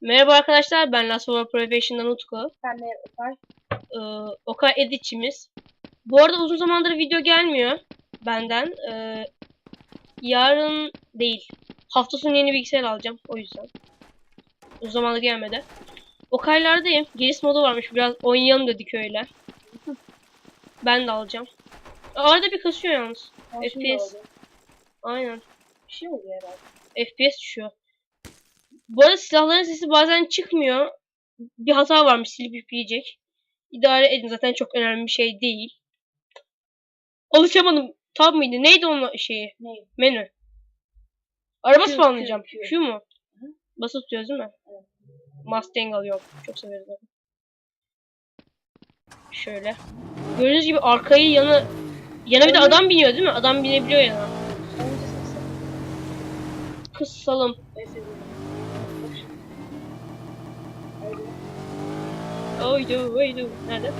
Merhaba arkadaşlar ben Last of Us Professional Utku. Ben de Opar. Ee, Oka editçimiz. Bu arada uzun zamandır video gelmiyor benden. Ee, yarın değil. Hafta sonu yeni bilgisayar alacağım o yüzden. Uzun zamandır gelmedi. Okaylardayım. Giriş modu varmış. Biraz oynayalım dedik öyle. Ben de alacağım. Arada bir kasıyor yalnız. Ben FPS. Aynen. Bir şey oluyor herhalde. FPS düşüyor. Bu arada silahların sesi bazen çıkmıyor. Bir hata varmış silip yükleyecek. İdare edin zaten çok önemli bir şey değil. Alışamadım. Tab mıydı? Neydi onun şeyi? Ne? Menü. Araba spawnlayacağım. Q mu? Hı. Basıp tutuyoruz değil mi? Evet. Mustang alıyorum. Çok severiz abi. Şöyle. Gördüğünüz gibi arkayı yana yana bir de adam biniyor değil mi? Adam binebiliyor yana. Önce sesi. Kısalım. Neyse. Bak şimdi. Öyle. Oydu, oydu. Nerede?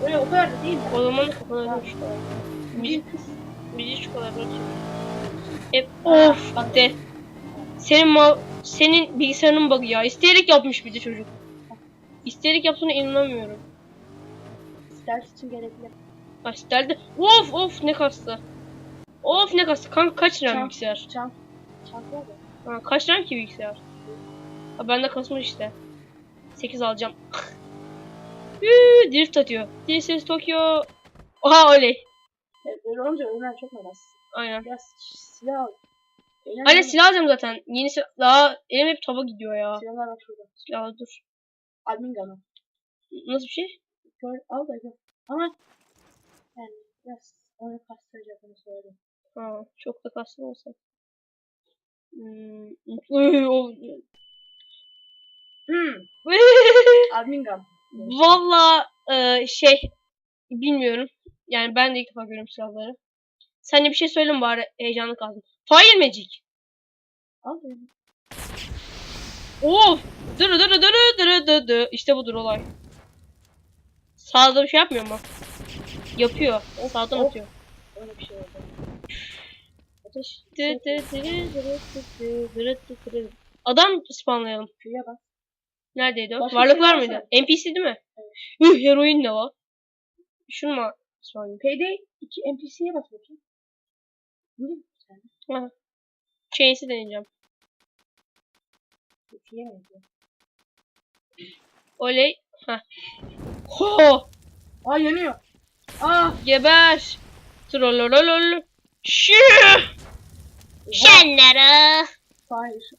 Öyle o kadar da değil mi? O zaman kapanırım işte. Bir. Bizi şu kadar of gitti. Senin mal senin bilgisayarının bug'ı ya. İsteyerek yapmış bir de çocuk. İsteyerek yaptığına inanamıyorum. Ders için gerekli. Astel'de of of ne kastı. Of ne kastı. Kanka kaç RAM bilgisayar? Çant. Çant. Ha, kaç RAM ki bilgisayar? Ha bende kasmış işte. 8 alacağım. Hüüü, drift atıyor. This is Tokyo. Oha oley. Evet, böyle olunca ölmen çok merak. Aynen. Biraz silah al. Eğlen ama silah alacağım zaten. Yeni silah. Daha elim hep tava gidiyor ya. Silahlar bak şurada. Silah dur. Admin gun'ı. Nasıl bir şey? Gör, al da gör. Ama yani biraz onu kastıracak onu söyleyeyim. Ha, çok da kastım olsa. Hmm. o- Hmm. Admin gun. Valla e, şey bilmiyorum. Yani ben de ilk defa görüyorum silahları. Sen de bir şey söyle bari heyecanlı kaldım. Fire Magic. Al. Of! Dırı dırı dırı dırı dırı dırı. İşte budur olay. Sağda bir şey yapmıyor mu? Yapıyor. Sağdan of. atıyor. Öyle bir şey oldu. Ateş. Dı dı dırı dırı dırı dırı dırı dırı. Adam spawnlayalım. Q'ya bas. Neredeydi o? Başka Varlık şey var varsa- mıydı? NPC değil mi? Evet. Üh heroin de var. Şunu mu spawnlayayım? Payday 2 NPC'ye bas bakayım. Ne? Ha. Chains'i deneyeceğim. Yapıyor? Oley. Ha. Ho! Aa yanıyor. Aa. Geber. Trollololol. Şü! Şenlere. Hayır.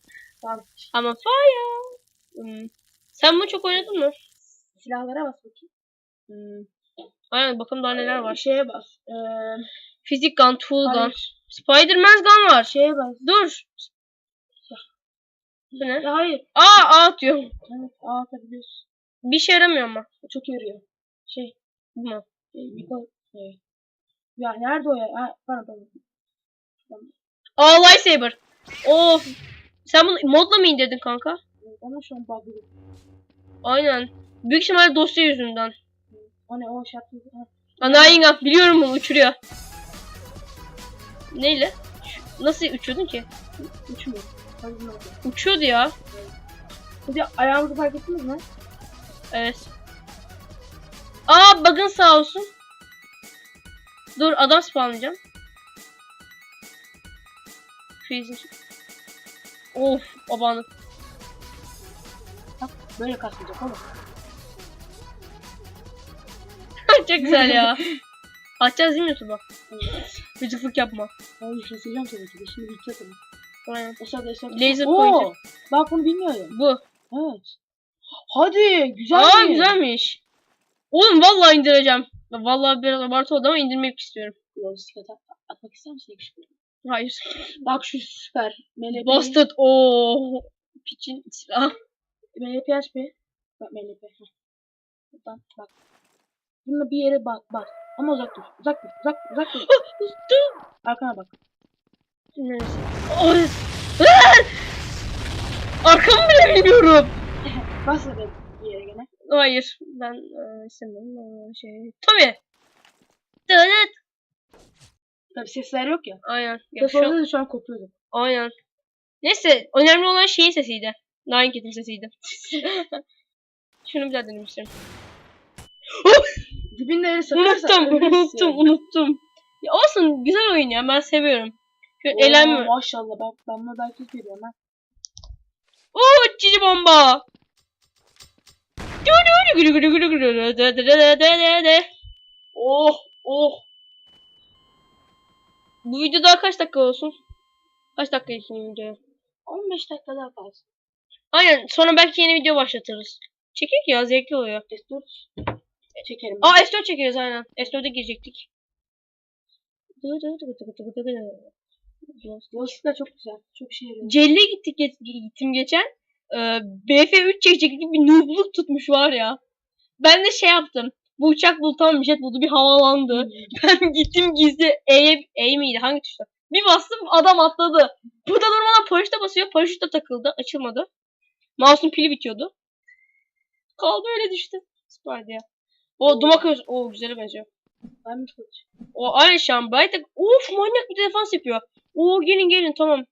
Tamam. Ama fire. Hmm. Sen bunu çok oynadın mı? Silahlara bas bakayım. Hmm. Aynen bakalım daha neler var. Şeye bas. Ee, Fizik gun, tool gun. hayır. Spider-Man gun var. Şeye bas. Dur. Bu ne? Ya hayır. Aa, aa atıyor. Evet. Aa atabiliyorsun. Bir şey yaramıyor ama. Çok yarıyor. Şey. Bu mu? Şey. Ya nerede o ya? Ha, pardon. Aa lightsaber. Of. Sen bunu modla mı indirdin kanka? Ama şu an bug'lı. Aynen. Büyük ihtimalle dosya yüzünden. O ne o şartlı. Ha. Anayinga biliyorum bunu uçuruyor. Neyle? Nasıl uçuyordun ki? Uçmuyor. Uçuyordu ya. Bir de ayağımızı fark ettiniz mi? Evet. Aa bug'ın sağ olsun. Dur adam spawnlayacağım. Freezing. Of babanı. Böyle kasmayacak oğlum. Çok güzel ya. Atacağız değil mi YouTube'a? Gıcıklık yapma. Ben yıkasacağım tabii ki de. Şimdi gidecek onu. Aynen. Aşağıda aşağıda. Laser Oo. Bak bunu bilmiyorum. Bu. Evet. Hadi güzel Aa mi? güzelmiş. Oğlum vallahi indireceğim. Vallahi biraz abartı oldu ama indirmek istiyorum. Lojistik at atmak ister misin yakışıklı? Hayır. Bak şu süper. MLP. Bastard. Oo. Piçin silah. MLP aç bir. Bak MLP. Buradan bak. Bununla bir yere bak bak. Ama uzak dur. Uzak dur. Uzak uzak dur. Arkana bak. Neresi? Ay. Arkamı bile bilmiyorum. Bas da bir yere gene. Hayır. Ben e, istemiyorum. E, şey. Tabii. Evet. Tabi sesler yok ya. Aynen. Ses an- olsaydı şu an kopuyordu. aynen. Neyse önemli olan şeyin sesiydi. Nine Cat'in sesiydi. Şunu bir daha denemek istiyorum. Dibinde öyle sakarsan Unuttum, unuttum, unuttum. Ya olsun güzel oyun ya ben seviyorum. Şöyle Oo, eğlenme. Maşallah ben, ben buna belki veriyorum ha. Oo cici bomba. Oh oh. Bu video daha kaç dakika olsun? Kaç dakika için video? 15 dakika daha kalsın. Aynen sonra belki yeni video başlatırız. Çekik ya zevkli oluyor. S4 çekerim. Aa S4 çekiyoruz aynen. S4'e girecektik. Lastikler çok güzel. Çok şey yarıyor. Celle'ye gittik gittim geçen. Ee, BF3 çekecektik bir noobluk tutmuş var ya. Ben de şey yaptım. Bu uçak buldu tamam bir jet buldu bir havalandı. Ben gittim gizli E, e miydi hangi tuşta? Bir bastım adam atladı. Burada durmadan paraşüte basıyor. Paraşüt de takıldı. Açılmadı. Mouse'un pili bitiyordu. Kaldı öyle düştü. Süperdi ya. O dumak öz. O güzele benziyor. Ben mi kılıç? O aynı şan. Bayta. Uf manyak bir defans yapıyor. Oo gelin gelin tamam.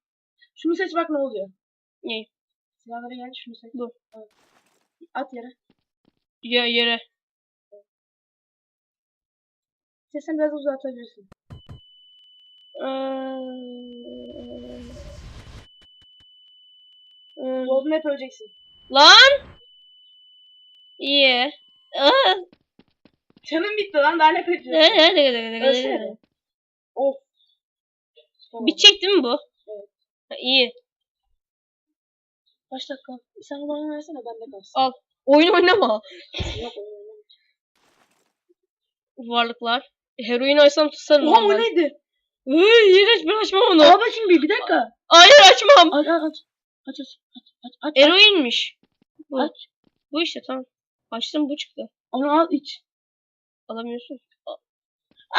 Şunu seç bak ne oluyor. Ne? Silahlara gel şunu seç. Dur. Evet. At yere. Ya yere. İstersen biraz uzatabilirsin. Yolunu hep öleceksin. Lan! İyi. Aa! Canım bitti lan daha ne bekliyorsun? Ölsene. Of. Tamam. Bitecek değil mi bu? Evet. Ha, iyi. Kaç dakika? Sen bana versene bende kalsın. Al. Oyun oynama. Yok oynayamam. Varlıklar. Heroin açsam tutarım Oha o ben. neydi? Iy, iğrenç ben açmam onu. Al bakayım bir, bir dakika. Hayır açmam. Aç aç aç. Aç aç aç aç aç. Eroinmiş. Bu. Aç. Bu işte tamam. Açtım bu çıktı. Onu al iç. Alamıyorsun.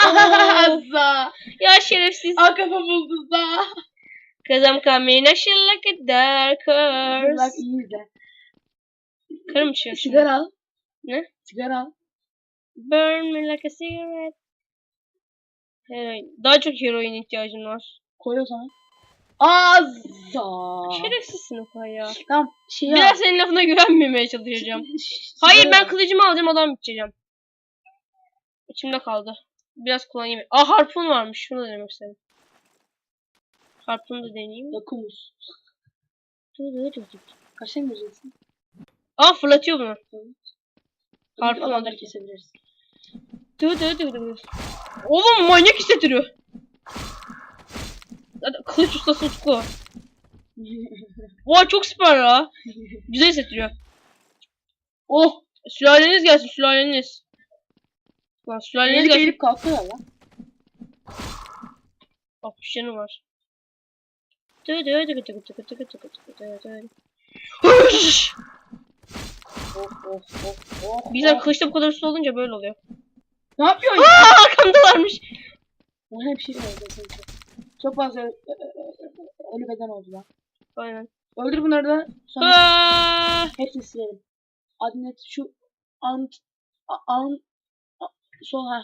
Azza. Ya şerefsiz. Al kafa buldu da. Cause I'm coming I shall like a dark Bak horse. iyi izle. Karım içiyor şimdi. Sigara al. Ne? Sigara al. Burn me like a cigarette. Heroin. Daha çok heroin ihtiyacım var. Koy o zaman. Azza. Şerefsizsin o ya. Tamam. Şey Biraz senin lafına güvenmemeye çalışacağım. Hayır ben kılıcımı alacağım adam biteceğim. İçimde kaldı. Biraz kullanayım. Aa harpun varmış. Şunu da denemek istedim. Harpunu da deneyeyim. Dokunuz. Kaçta mı vereceksin? Aa fırlatıyor bunu. Harpun alacağım. kesebiliriz. Dı dı dı dı. Oğlum manyak hissettiriyor. Kılıç ustası Utku. Vay çok süper ya. Güzel hissettiriyor. Oh! Sülaleniz gelsin sülaleniz. Lan sülaleniz gelsin. eğilip kalkıyorlar lan. 60 canı var. Dı dı dı dı dı dı dı dı dı dı dı dı. Hış! Of of of of. Bizden of. kılıçta bu kadar üstü olunca böyle oluyor. Ne yapıyorsun ya? Aa arkamdalarmış. Bana hep şey oldu. Çok fazla ö- ö- ö- ölü beden oldu lan. Aynen. Öldür bunları da sonra Aa! hepsini silelim. Adnet şu ant a- an a- sol ha.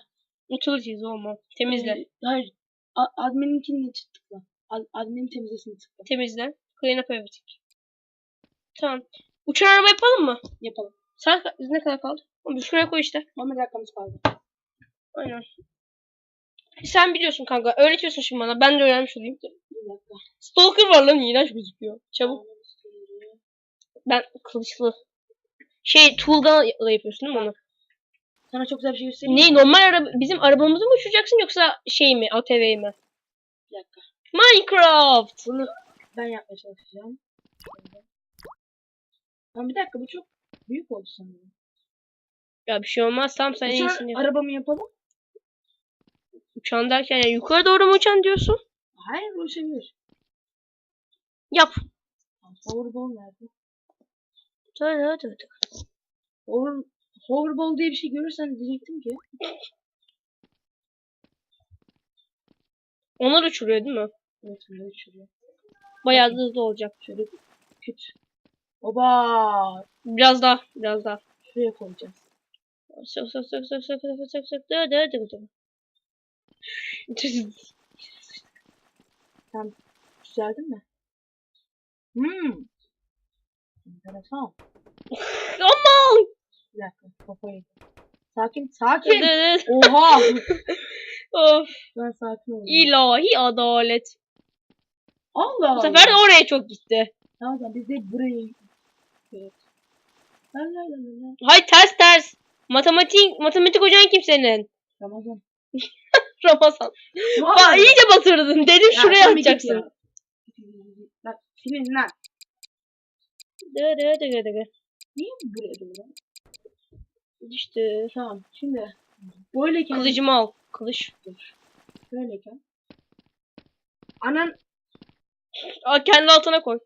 Utilities olma. Temizle. Ee, hayır. A- admininkini tıkla. Ad, adminin temizlesini tıkla. Temizle. Clean up everything. Tamam. Uçan araba yapalım mı? Yapalım. Saat ka- ne kadar kaldı? Oğlum şuraya koy işte. 11 dakikamız kaldı. Aynen. Sen biliyorsun kanka. Öğretiyorsun şimdi bana. Ben de öğrenmiş olayım. Bir dakika. Stalker var lan iğrenç gözüküyor. Çabuk. Ben kılıçlı. Şey Toolgun'la yapıyorsun değil mi onu? Sana çok güzel bir şey göstereyim. Ne normal araba bizim arabamızı mı uçuracaksın yoksa şey mi ATV mi? Bir dakika. Minecraft. Bunu ben yapmaya çalışacağım. Ama bir dakika bu çok büyük oldu sanırım. Ya bir şey olmaz tamam sen iyisini yap. arabamı yapalım. Uçan derken yani yukarı doğru mu uçan diyorsun? Hayır uçabilir. Yap. Hoverball nerede? Hadi hadi hadi. Hover, hoverball diye bir şey görürsen diyecektim ki. Onlar uçuruyor değil mi? Evet böyle uçuruyor. Bayağı hızlı olacak. Şöyle küt. Oba! Biraz daha, biraz daha. Şuraya koyacağız. Sok sok sok sok sok sok sok sok. Dı dı dı dı. Düzeldin mi? Hmm. Enteresan. Aman! Bir dakika kafayı. Sakin sakin. Oha. of. ben sakin olayım. İlahi adalet. Allah Bu sefer de oraya çok gitti. Tamam biz de burayı. Evet. La la la la la. Hay ters ters. Matematik matematik hocan kim senin? Ramazan. Ramazan. Bak Vallahi. iyice batırdın. Dedim Ya, şuraya sen bir git atacaksın. ya. Bak senin lan. Dı dı dı dı dı. Niye buraya doğru? Düştü. Tamam şimdi böyleyken Kılıcımı al. Kılıç. böyleyken anan Aa, kendi altına koy.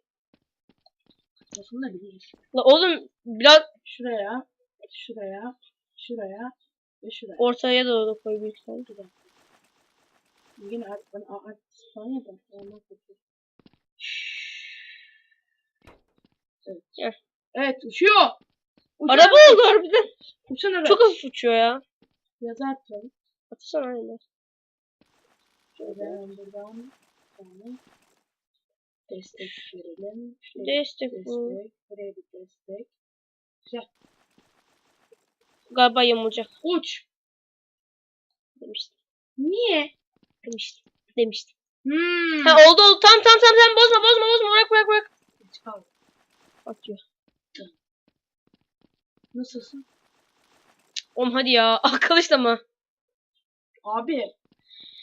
aslında biliriz. La oğlum biraz Şuraya, şuraya, şuraya ve şuraya. ortaya doğru koy büyük ihtimalle. Güzel. Yine art, bana art falan yapar. Olmaz kötü. Evet. Gel. Evet uçuyor. Uçan Araba oldu harbiden. Uçan araç. Çok hafif uçuyor ya. Yazı atalım. Atsana aynen. Şöyle buradan tane destek verelim. Şöyle Destek bu. destek. Buraya bir destek. Galiba yamulacak Uç. demiştim. Niye? Demiştim. Demiştim. Hmm. Ha oldu oldu. Tam tam tam tam bozma bozma bozma. Bırak bırak bırak. Çıkar. Atıyor. Nasılsın? Oğlum hadi ya. Kılıçla mı? Abi.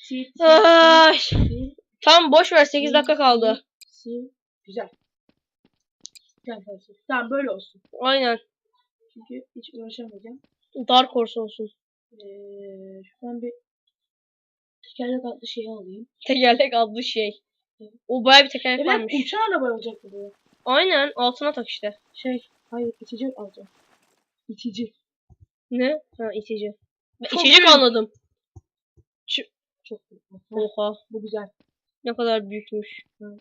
Sil, sil, Ay. sil, Tamam boş ver 8 sil, dakika kaldı. Sil. Güzel. Güzel kalsın. Tamam böyle olsun. Aynen. Çünkü hiç uğraşamayacağım. Dark Horse olsun. Ee, şuradan bir tekerlek adlı şeyi alayım. Tekerlek adlı şey. O baya bir tekerlek Evet varmış. uçan araba olacaktı bu. Aynen altına tak işte. Şey, hayır içecek alacağım. İçici. Ne? Ha içici. Ben Çok içecek büyük. anladım. Çok büyük. Oha. Bu güzel. Ne kadar büyükmüş. Evet.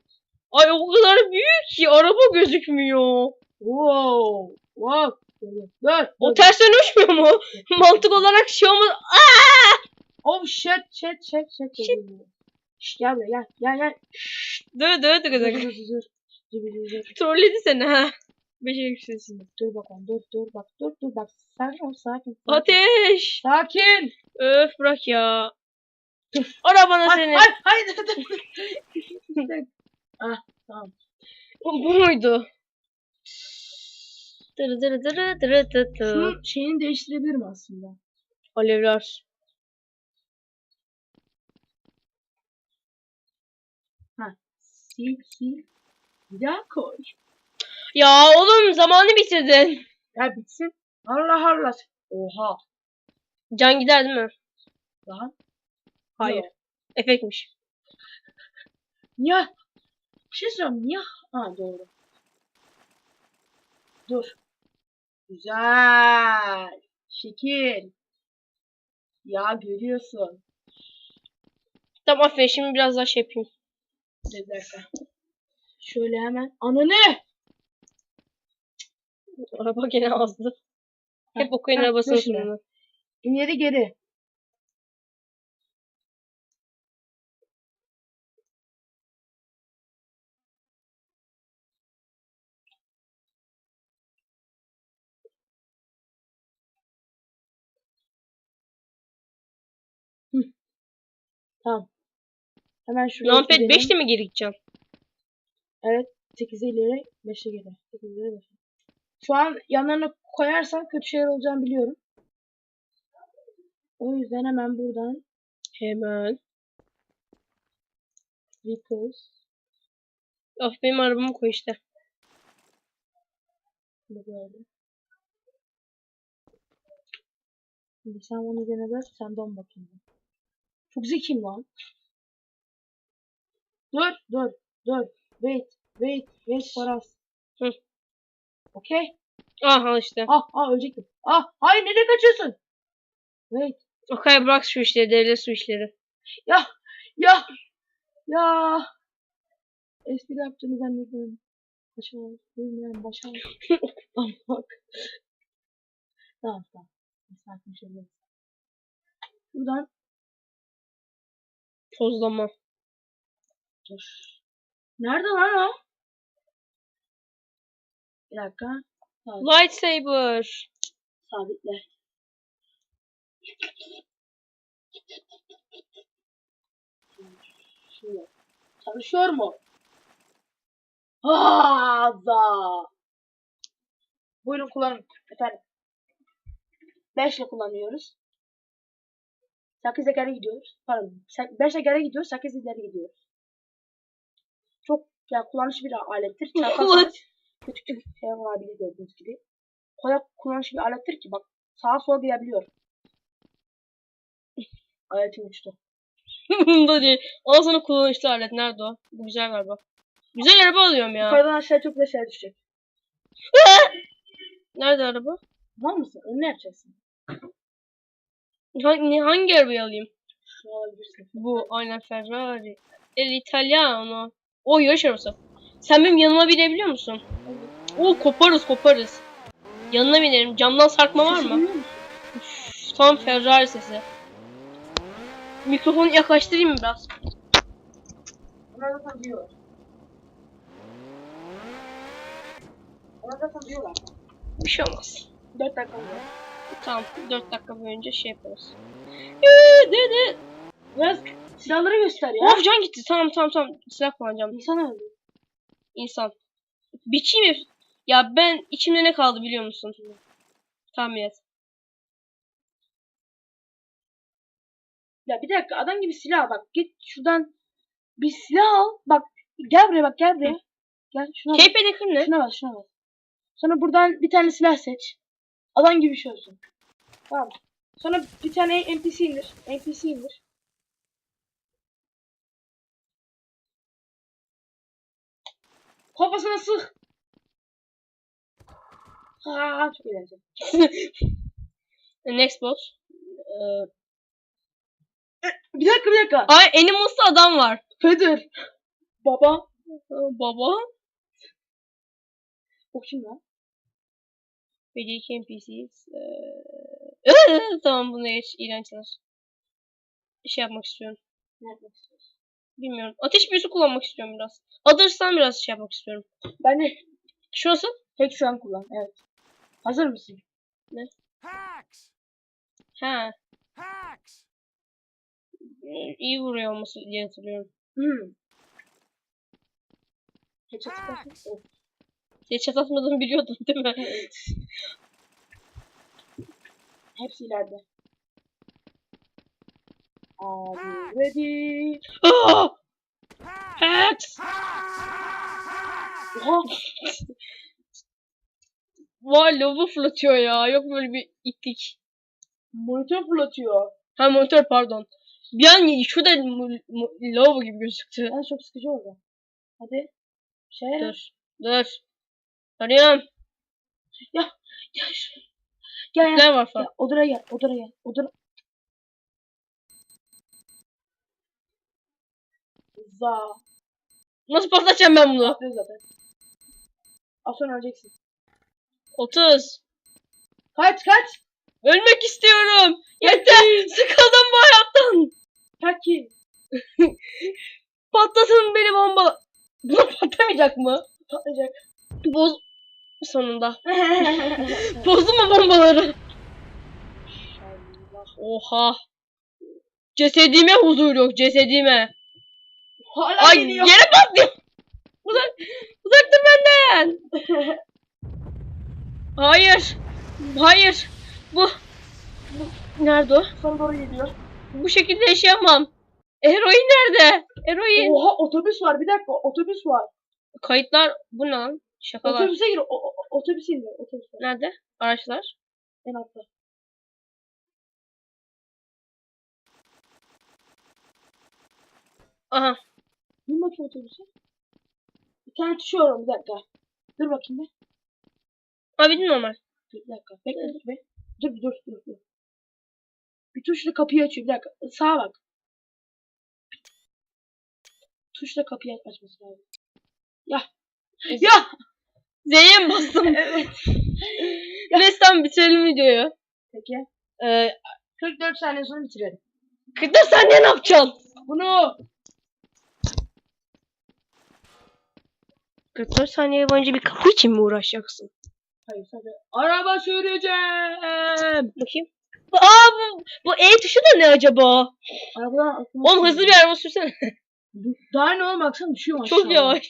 Ay o kadar büyük ki araba gözükmüyor. Wow. Wow. Dur. Dur. O ters yöne uçmuyor mu? Mantık olarak şey olmaz. Oh shit shit shit shit. Shit. Şşt gel buraya gel. Gel gel. Dur dur dur Dur dur. dur dur. dur. Dur dur dur. Trolledi seni ha. Beceriksizsin. Dur bakalım dur dur bak dur dur bak sakin ol sakin. sakin. Ateş. Sakin. Öf bırak ya. Arabana Hay seni. hay hay. dur, dur, dur. ah tamam. Bu muydu? Dır dır dır dır dır dır. Şunun şeyini değiştirebilirim aslında. Alevler. Sil sil. Bir daha koy. Ya oğlum zamanı bitirdin. Ya bitsin. Allah Allah. Oha. Can gider değil mi? Daha. Hayır. Yok. Efekmiş. Niye? Bir şey söyleyeyim. Niye? Ha doğru. Dur. Güzel. Şekil. Ya görüyorsun. Tamam aferin şimdi biraz daha şey yapayım. Bir dakika. Şöyle hemen. Ananı. Araba gene azdı. Hep okuyun arabası dur olsun. İleri geri. Hı. Tamam. Hemen şuraya Numpad gidelim. 5'te mi geri gideceğim? Evet. 8'e ileri 5'e geri. 8'e ileri 5'e. Şu an yanlarına koyarsam kötü şeyler olacağını biliyorum. O yüzden hemen buradan Hemen. vehicles Of benim arabamı koy işte. Böyle. Şimdi sen onu dene ver, sen don bakayım. Çok zekiyim lan. Dur, dur, dur. Wait, wait, wait for us. Hı. Okay. Aha işte. Ah, ah ölecektim. Ah, hayır nereye kaçıyorsun? Wait. Okay bırak şu işleri, devlet su işleri. Ya, ya, ya. Espri yaptığını zannediyorum. Başa bilmeyen başa. Lan bak. Tamam tamam. Sakin şöyle. Buradan Tozlama. Dur. Nerede lan o? Bir dakika. Sabit, Lightsaber. sabitle. Şimdi. Çalışıyor mu? Haza. Buyurun kullanın. Efendim. 5 ile kullanıyoruz. 8 ile geri gidiyoruz. Pardon. 5 ile geri gidiyoruz. 8 ile ileri gidiyoruz. Ya kullanışlı bir alettir. Çarparsanız kötü kötü şey olabilir gördüğünüz gibi. Kadar kullanışlı bir alettir ki bak sağa sola gidebiliyor. Aletim uçtu. Bunda değil. Al sana kullanışlı alet. Nerede o? Bu güzel galiba. Güzel araba alıyorum ya. Yukarıdan aşağı çok şeyler düşecek. Nerede araba? Var mısın? Onu ne yapacaksın? Hangi, hangi arabayı alayım? Şunu alabilirsin. Bu aynen Ferrari. El Italiano. O yarış arabası. Sen benim yanıma binebiliyor musun? Oo koparız koparız. Yanına binerim. Camdan sarkma var mı? Üf, tam Ferrari sesi. Mikrofonu yaklaştırayım mı biraz? Bir şey olmaz. 4 dakika. Tamam 4 dakika boyunca şey yaparız. Ee, de de. Biraz silahları göster ya. Of can gitti. Tamam tamam tamam. Silah kullanacağım. İnsan öldü. İnsan. Biçeyim mi? Ya ben içimde ne kaldı biliyor musun? Tahmin et. Ya bir dakika adam gibi silah bak. Git şuradan bir silah al. Bak gel buraya bak gel buraya. Gel şuna bak. Hacker ne? Şuna bak şuna bak. Sonra buradan bir tane silah seç. Adam gibi şey olsun. Tamam. Sonra bir tane NPC indir. NPC indir. Kafasına sık. Aa, çok eğlenceli. Next boss. Ee, Bir dakika bir dakika. ay Animals'ta adam var. Feather. Baba. Baba. O kim lan? BD2 NPC'yiz. Ee, tamam bunu geç. İğrençler. Şey yapmak istiyorum. Ne yapmak istiyorsun? Bilmiyorum. Ateş büyüsü kullanmak istiyorum biraz. Adırsam biraz şey yapmak istiyorum. Ben de Şurası? tek şu an kullan. Evet. Hazır mısın? Hacks! Ha. Hacks! Ee, iyi vuruyor olması diye hatırlıyorum. Hmm. Headshot atmadığımı biliyordun değil mi? Evet. Hepsi ileride. Are you ready? Ah! Hacks! Vay lavabo fırlatıyor ya. Yok böyle bir itlik. Monitör fırlatıyor. Ha monitör pardon. Bir an şurada lavabo gibi gözüktü. Ben çok sıkıcı oldu. Hadi. Şey yap. Dur. Dur. Arıyorum. Gel şuraya. Gel gel. Ne var falan. Odara gel. Odara gel. Odara. Za. Nasıl patlatacağım ben bunu? Atlıyor zaten. Az sonra öleceksin. 30. Kaç kaç. Ölmek istiyorum. Yeter. Sıkıldım bu hayattan. Peki. Patlasın beni bomba. Buna patlamayacak mı? Patlayacak. Boz... Sonunda. Bozdun mu bombaları? Oha. Cesedime huzur yok cesedime. Hala Ay geliyor. yere patlıyor. Uzak, uzak dur benden. Hayır. Hayır. Bu, bu nerede o? Sana doğru geliyor. Bu şekilde yaşayamam. Eroin nerede? Eroin. Oha otobüs var. Bir dakika otobüs var. Kayıtlar bu ne lan? Şakalar. Otobüse gir. O, o, otobüse indir. Otobüs var. Nerede? Araçlar. En altta. Aha. Bin bakayım otobüse. Bir tane tuşu var bir dakika. Dur bakayım bir. Abi normal. Dur bir dakika. Bekle dur be. Dur dur dur dur. Bir tuşla kapıyı açıyor. Bir dakika. Sağa bak. Tuşla kapıyı açması lazım. Ya. Ya. Z'ye mi bastım? evet. Neyse tamam bitirelim videoyu. Peki. Ee, 44 saniye sonra bitirelim. 44 saniye ne yapacaksın? Bunu 44 saniye boyunca bir kapı için mi uğraşacaksın? Hayır sadece araba süreceğim. Bakayım. Aa bu, bu E tuşu da ne acaba? Arabadan aklıma Oğlum hızlı bir araba sürsene. Daha ne oğlum baksana düşüyorum aşağı. Çok yavaş.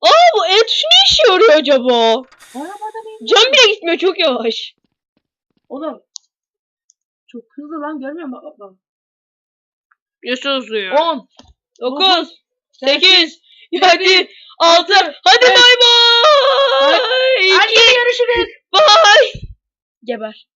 Aa bu E tuşu ne işe yarıyor acaba? Arabada benim. Can bile gitmiyor çok yavaş. Oğlum. Çok hızlı lan görmüyor musun? Bak bak. Nasıl hızlıyor? 10. 9 8 7 6 Hadi bay bay. Hadi görüşürüz. Bay. Geber.